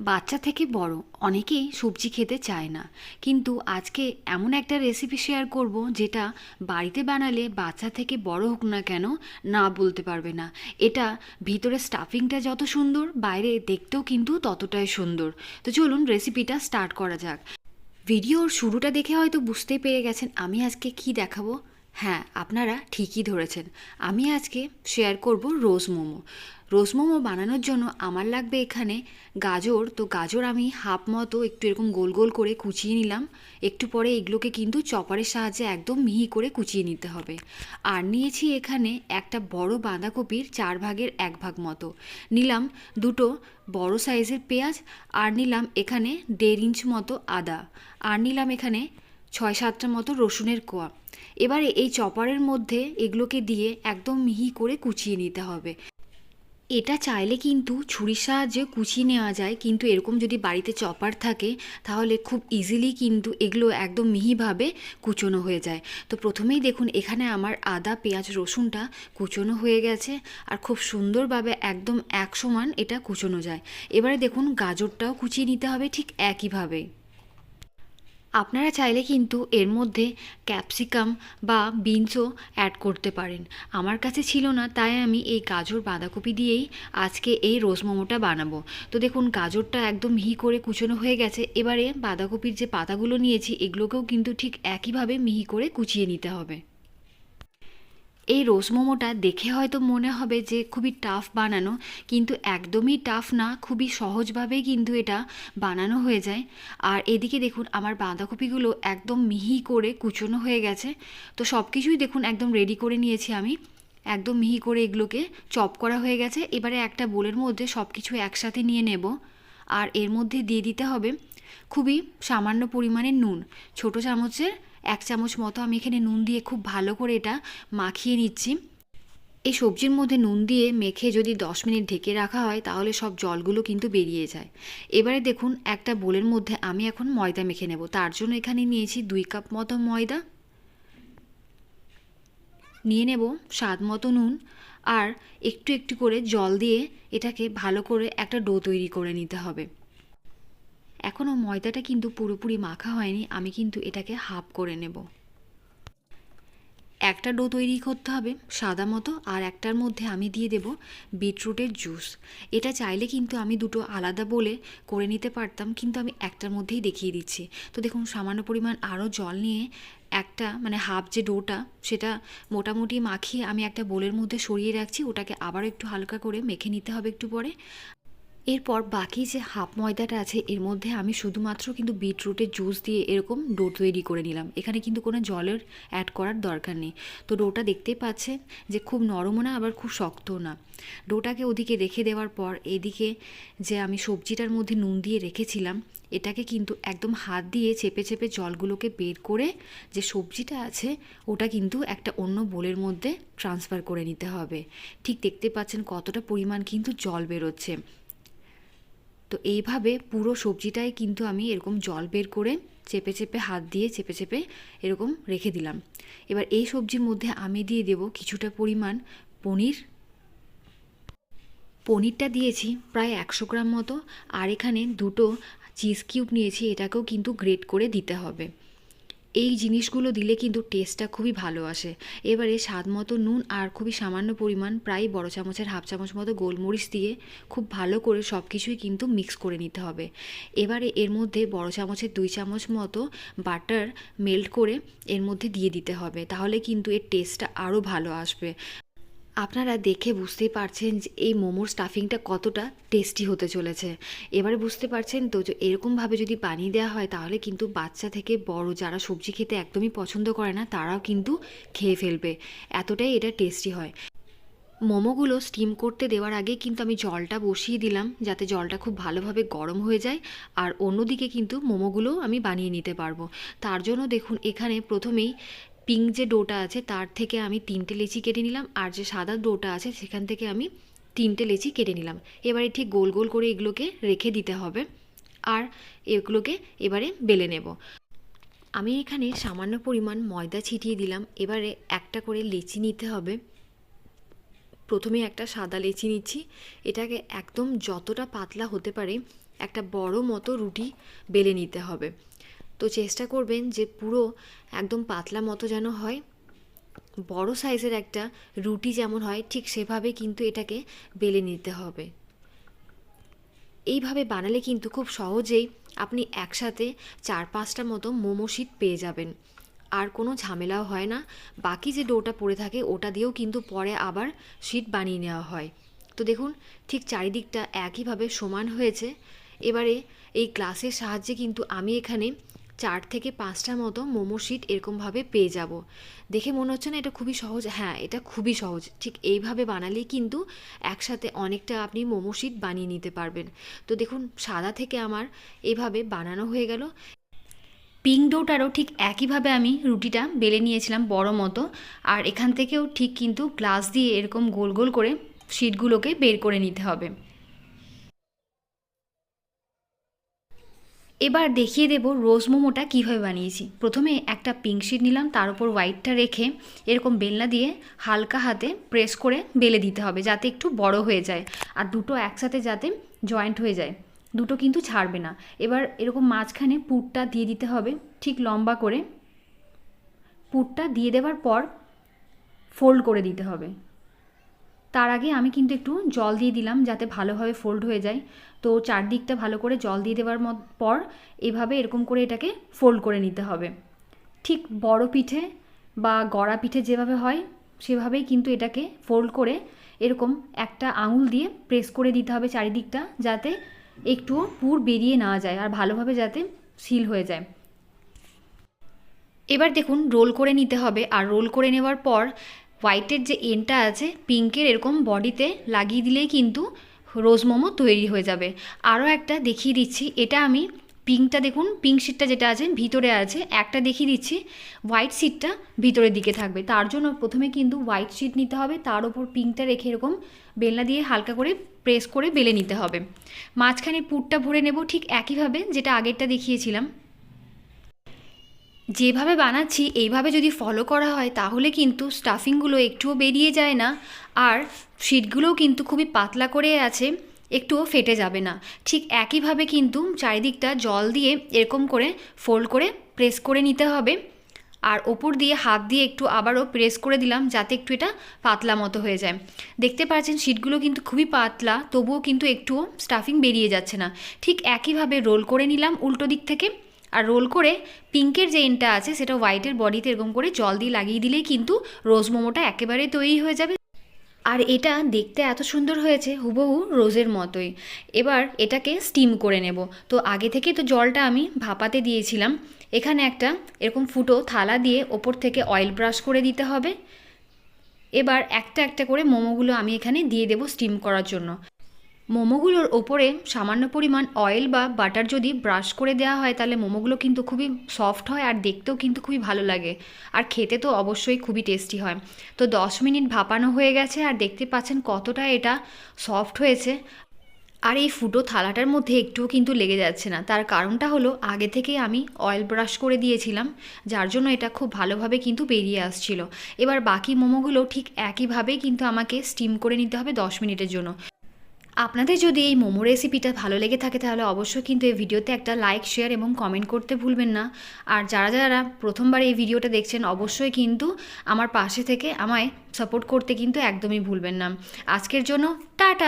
বাচ্চা থেকে বড়, অনেকেই সবজি খেতে চায় না। কিন্তু আজকে এমন একটা রেসিপি শেয়ার করব যেটা বাড়িতে বানালে বাচ্চা থেকে বড় হোক না কেন না বলতে পারবে না। এটা ভিতরে স্টাফিংটা যত সুন্দর, বাইরে দেখতেও কিন্তু ততটাই সুন্দর। তো চলুন রেসিপিটা স্টার্ট করা যাক। ভিডিওর শুরুটা দেখে হয়তো বুঝতেই পেরে গেছেন আমি আজকে কি দেখাবো। হ্যাঁ আপনারা ঠিকই ধরেছেন। আমি আজকে শেয়ার করব রোজ মোমো। রোজ মোমো বানানোর জন্য আমার লাগবে এখানে গাজর। তো গাজর আমি হাফ মতো একটু এরকম গোল গোল করে কুচিয়ে নিলাম। একটু পরে এগুলোকে কিন্তু চপারের সাহায্যে একদম মিহি করে কুচিয়ে নিতে হবে। আর নিয়েছি এখানে একটা বড় বাঁধাকপির চার ভাগের এক ভাগ মতো। নিলাম দুটো বড় সাইজের পেঁয়াজ আর নিলাম এখানে দেড় ইঞ্চ মতো আদা। আর নিলাম এখানে ছয় সাতটা মতো রসুনের কোয়া। এবারে এই চপারের মধ্যে এগুলোকে দিয়ে একদম মিহি করে কুচিয়ে নিতে হবে। এটা চাইলে কিন্তু ছুরির সাহায্যে কুচিয়ে নেওয়া যায়, কিন্তু এরকম যদি বাড়িতে চপার থাকে, তাহলে খুব ইজিলি কিন্তু এগুলো একদম মিহিভাবে কুচোনো হয়ে যায়। তো প্রথমেই দেখুন, এখানে আমার আদা, পেঁয়াজ, রসুনটা কুচোনো হয়ে গেছে, আর খুব সুন্দরভাবে একদম এক সমান এটা কুচোনো যায়। এবারে দেখুন, গাজরটাও কুচিয়ে নিতে হবে ঠিক একইভাবে। আপনারা চাইলে কিন্তু এর মধ্যে ক্যাপসিকাম বা বিনসও অ্যাড করতে পারেন। আমার কাছে ছিল না, তাই আমি এই গাজর বাঁধাকপি দিয়েই আজকে এই রোজ মোমোটা বানাবো। তো দেখুন, গাজরটা একদম মিহি করে কুচোনো হয়ে গেছে। এবারে বাঁধাকপির যে পাতাগুলো নিয়েছি, এগুলোকেও কিন্তু ঠিক একইভাবে মিহি করে কুচিয়ে নিতে হবে। এই রোজ মোমোটা দেখে হয়তো মনে হবে যে খুবই টাফ বানানো, কিন্তু একদমই টাফ না, খুবই সহজভাবেই কিন্তু এটা বানানো হয়ে যায়। আর এদিকে দেখুন, আমার বাঁধাকপিগুলো একদম মিহি করে কুচনো হয়ে গেছে। তো সব কিছুই দেখুন, একদম রেডি করে নিয়েছি আমি। একদম মিহি করে এগুলোকে চপ করা হয়ে গেছে। এবারে একটা বোলের মধ্যে সব কিছু একসাথে নিয়ে নেব। আর এর মধ্যে দিয়ে দিতে হবে খুবই সামান্য পরিমাণে নুন। ছোটো চামচের এক চামচ মতো আমি এখানে নুন দিয়ে খুব ভালো করে এটা মাখিয়ে নিচ্ছি। এই সবজির মধ্যে নুন দিয়ে মেখে যদি দশ মিনিট ঢেকে রাখা হয়, তাহলে সব জলগুলো কিন্তু বেরিয়ে যায়। এবারে দেখুন, একটা বোলের মধ্যে আমি এখন ময়দা মেখে নেব। তার জন্য এখানে নিয়েছি দুই কাপ মতো ময়দা। নিয়ে নেব স্বাদ মতো নুন আর একটু একটু করে জল দিয়ে এটাকে ভালো করে একটা ডো তৈরি করে নিতে হবে। এখনও ময়দাটা কিন্তু পুরোপুরি মাখা হয়নি, আমি কিন্তু এটাকে হাফ করে নেব। একটা ডো তৈরি করতে হবে সাদা মতো, আর একটার মধ্যে আমি দিয়ে দেব বিটরুটের জুস। এটা চাইলে কিন্তু আমি দুটো আলাদা বলে করে নিতে পারতাম, কিন্তু আমি একটার মধ্যেই দেখিয়ে দিচ্ছি। তো দেখুন, সামান্য পরিমাণ আরও জল নিয়ে একটা মানে হাফ যে ডোটা, সেটা মোটামুটি মাখিয়ে আমি একটা বোলের মধ্যে সরিয়ে রাখছি, ওটাকে আবার একটু হালকা করে মেখে নিতে হবে একটু পরে। এরপর বাকি যে হাফ ময়দাটা আছে, এর মধ্যে আমি শুধুমাত্র কিন্তু বিটরুটের জুস দিয়ে এরকম ডো তৈরি করে নিলাম। এখানে কিন্তু কোনো জলের অ্যাড করার দরকার নেই। তো ডোটা দেখতেই পাচ্ছেন যে খুব নরমও না, আবার খুব শক্তও না। ডোটাকে ওদিকে রেখে দেওয়ার পর এদিকে যে আমি সবজিটার মধ্যে নুন দিয়ে রেখেছিলাম, এটাকে কিন্তু একদম হাত দিয়ে চেপে চেপে জলগুলোকে বের করে যে সবজিটা আছে, ওটা কিন্তু একটা অন্য বোলের মধ্যে ট্রান্সফার করে নিতে হবে। ঠিক দেখতে পাচ্ছেন কতটা পরিমাণ কিন্তু জল বেরোচ্ছে। তো এইভাবে পুরো সবজিটাই কিন্তু আমি এরকম জল বের করে চেপে চেপে হাত দিয়ে চেপে চেপে এরকম রেখে দিলাম। এবার এই সবজির মধ্যে আমি দিয়ে দেব কিছুটা পরিমাণ পনির। পনিরটা দিয়েছি প্রায় একশো গ্রাম মতো, আর এখানে দুটো চিজ কিউব নিয়েছি, এটাকেও কিন্তু গ্রেট করে দিতে হবে। এই জিনিসগুলো দিলে কিন্তু টেস্টটা খুবই ভালো আসে। এবারে স্বাদ মতো নুন আর খুবই সামান্য পরিমাণ প্রায় বড় চামচের, হাফ চামচ মতো গোলমরিচ দিয়ে খুব ভালো করে সব কিছুই কিন্তু মিক্স করে নিতে হবে। এবারে এর মধ্যে বড় চামচের দুই চামচ মতো বাটার মেল্ট করে এর মধ্যে দিয়ে দিতে হবে। তাহলে কিন্তু এর টেস্টটা আরও ভালো আসবে। আপনারা দেখে বুঝতেই পারছেন যে এই মোমোর স্টাফিংটা কতটা টেস্টি হতে চলেছে। এবারে বুঝতে পারছেন তো যে এরকমভাবে যদি বানিয়ে দেওয়া হয়, তাহলে কিন্তু বাচ্চা থেকে বড় যারা সবজি খেতে একদমই পছন্দ করে না, তারাও কিন্তু খেয়ে ফেলবে। এতটাই এটা টেস্টি হয়। মোমোগুলো স্টিম করতে দেওয়ার আগে কিন্তু আমি জলটা বসিয়ে দিলাম, যাতে জলটা খুব ভালোভাবে গরম হয়ে যায়, আর অন্যদিকে কিন্তু মোমোগুলো আমি বানিয়ে নিতে পারব। তার জন্য দেখুন, এখানে প্রথমেই পিঙ্ক যে ডোটা আছে, তার থেকে আমি তিনটে লেচি কেটে নিলাম, আর যে সাদা ডোটা আছে, সেখান থেকে আমি তিনটে লেচি কেটে নিলাম। এবারে ঠিক গোল গোল করে এগুলোকে রেখে দিতে হবে, আর এগুলোকে এবারে বেলে নেব। আমি এখানে সামান্য পরিমাণ ময়দা ছিটিয়ে দিলাম, এবারে একটা করে লেচি নিতে হবে। প্রথমে একটা সাদা লেচি নিচ্ছি, এটাকে একদম যতটা পাতলা হতে পারে, একটা বড় মতো রুটি বেলে নিতে হবে। তো চেষ্টা করবেন যে পুরো একদম পাতলা মতো যেন হয়। বড় সাইজের একটা রুটি যেমন হয়, ঠিক সেভাবে কিন্তু এটাকে বেলে নিতে হবে। এইভাবে বানালে কিন্তু খুব সহজেই আপনি একসাথে চার পাঁচটা মতো মোমো শীট পেয়ে যাবেন। আর কোনো ঝামেলাও হয় না। বাকি যে ডোটা পড়ে থাকে, ওটা দিয়েও কিন্তু পরে আবার শীট বানিয়ে নেওয়া হয়। তো দেখুন, ঠিক চারিদিকটা একইভাবে সমান হয়েছে। এবারে এই গ্লাসের সাহায্যে কিন্তু আমি এখানে চার থেকে পাঁচটা মতো মোমো শিট এরকমভাবে পেয়ে যাব। দেখে মনে হচ্ছে না এটা খুবই সহজ। হ্যাঁ এটা খুবই সহজ। ঠিক এইভাবে বানালেই কিন্তু একসাথে অনেকটা আপনি মোমো শিট বানিয়ে নিতে পারবেন। তো দেখুন, সাদা থেকে আমার এভাবে বানানো হয়ে গেল। পিঙ্ক ডোটারও ঠিক একইভাবে আমি রুটিটা বেলে নিয়েছিলাম বড় মতো। আর এখান থেকেও ঠিক কিন্তু গ্লাস দিয়ে এরকম গোল গোল করে শিটগুলোকে বের করে নিতে হবে। এবার দেখিয়ে দেব রোজ মোমোটা কীভাবে বানিয়েছি। প্রথমে একটা পিঙ্ক শিট নিলাম, তার উপর হোয়াইটটা রেখে এরকম বেলনা দিয়ে হালকা হাতে প্রেস করে বেলে দিতে হবে যাতে একটু বড় হয়ে যায় আর দুটো একসাথে যাতে জয়েন্ট হয়ে যায়। দুটো কিন্তু ছাড়বে না। এবার এরকম মাঝখানে পুরটা দিয়ে দিতে হবে ঠিক লম্বা করে। পুরটা দিয়ে দেওয়ার পর ফোল্ড করে দিতে হবে। তার আগে আমি কিন্তু একটু জল দিয়ে দিলাম যাতে ভালোভাবে ফোল্ড হয়ে যায়। তো চারদিকটা ভালো করে জল দিয়ে দেওয়ার পর এভাবে এরকম করে এটাকে ফোল্ড করে নিতে হবে। ঠিক বড় পিঠে বা গড়া পিঠে যেভাবে হয়, সেভাবেই কিন্তু এটাকে ফোল্ড করে এরকম একটা আঙুল দিয়ে প্রেস করে দিতে হবে চারিদিকটা যাতে একটু পুর বেরিয়ে না যায় আর ভালোভাবে যাতে সিল হয়ে যায়। এবার দেখুন রোল করে নিতে হবে। আর রোল করে নেওয়ার পর হোয়াইটের যে এনটা আছে, পিঙ্কের এরকম বডিতে লাগিয়ে দিলেই কিন্তু রোজ মোমো তৈরি হয়ে যাবে। আরও একটা দেখিয়ে দিচ্ছি, এটা আমি পিঙ্কটা দেখুন, পিঙ্ক শিটটা যেটা আছে ভিতরে আছে, একটা দেখিয়ে দিচ্ছি, হোয়াইট শিটটা ভিতরের দিকে থাকবে। তার জন্য প্রথমে কিন্তু হোয়াইট শিট নিতে হবে, তার উপর পিঙ্কটা রেখে এরকম বেলনা দিয়ে হালকা করে প্রেস করে বেলে নিতে হবে। মাঝখানে পুরটা ভরে নেব ঠিক একইভাবে, যেটা আগেরটা দেখিয়েছিলাম। যেভাবে বানাচ্ছি, এইভাবে যদি ফলো করা হয়, তাহলে কিন্তু স্টাফিংগুলো একটুও বেরিয়ে যায় না। আর শিটগুলোও কিন্তু খুবই পাতলা করে আছে, একটুও ফেটে যাবে না। ঠিক একইভাবে কিন্তু চারিদিকটা জল দিয়ে এরকম করে ফোল্ড করে প্রেস করে নিতে হবে। আর ওপর দিয়ে হাত দিয়ে একটু আবারও প্রেস করে দিলাম, যাতে একটু এটা পাতলা মতো হয়ে যায়। দেখতে পাচ্ছেন শিটগুলো কিন্তু খুবই পাতলা, তবুও কিন্তু একটুও স্টাফিং বেরিয়ে যাচ্ছে না। ঠিক একইভাবে রোল করে নিলাম উল্টো দিক থেকে। আর রোল করে পিঙ্কের যে এনটা আছে সেটা হোয়াইটের বডিতে এরকম করে জল দিয়ে লাগিয়ে দিলেই কিন্তু রোজ মোমোটা একেবারে তৈরি হয়ে যাবে। আর এটা দেখতে এত সুন্দর হয়েছে, হুবহু রোজের মতোই। এবার এটাকে স্টিম করে নেব। তো আগে থেকে তো জলটা আমি ভাপাতে দিয়েছিলাম। এখানে একটা এরকম ফুটো থালা দিয়ে ওপর থেকে অয়েল ব্রাশ করে দিতে হবে। এবার একটা একটা করে মোমোগুলো আমি এখানে দিয়ে দেব স্টিম করার জন্য। মোমোগুলোর ওপরে সামান্য পরিমাণ অয়েল বা বাটার যদি ব্রাশ করে দেওয়া হয়, তাহলে মোমোগুলো কিন্তু খুবই সফট হয় আর দেখতেও কিন্তু খুবই ভালো লাগে। আর খেতে তো অবশ্যই খুবই টেস্টি হয়। তো দশ মিনিট ভাপানো হয়ে গেছে আর দেখতে পাচ্ছেন কতটা এটা সফট হয়েছে। আর এই ফুটো থালাটার মধ্যে একটুও কিন্তু লেগে যাচ্ছে না। তার কারণটা হলো, আগে থেকেই আমি অয়েল ব্রাশ করে দিয়েছিলাম, যার জন্য এটা খুব ভালোভাবে কিন্তু বেরিয়ে আসছিল। এবার বাকি মোমোগুলো ঠিক একইভাবেই কিন্তু আমাকে স্টিম করে নিতে হবে দশ মিনিটের জন্য। আপনাদের যদি এই মোমো রেসিপিটা ভালো লেগে থাকে তাহলে অবশ্যই কিন্তু এই ভিডিওতে একটা লাইক শেয়ার এবং কমেন্ট করতে ভুলবেন না। আর যারা যারা প্রথমবার এই ভিডিওটা দেখছেন, অবশ্যই কিন্তু আমার পাশে থেকে আমায় সাপোর্ট করতে কিন্তু একদমই ভুলবেন না। আজকের জন্য টাটা!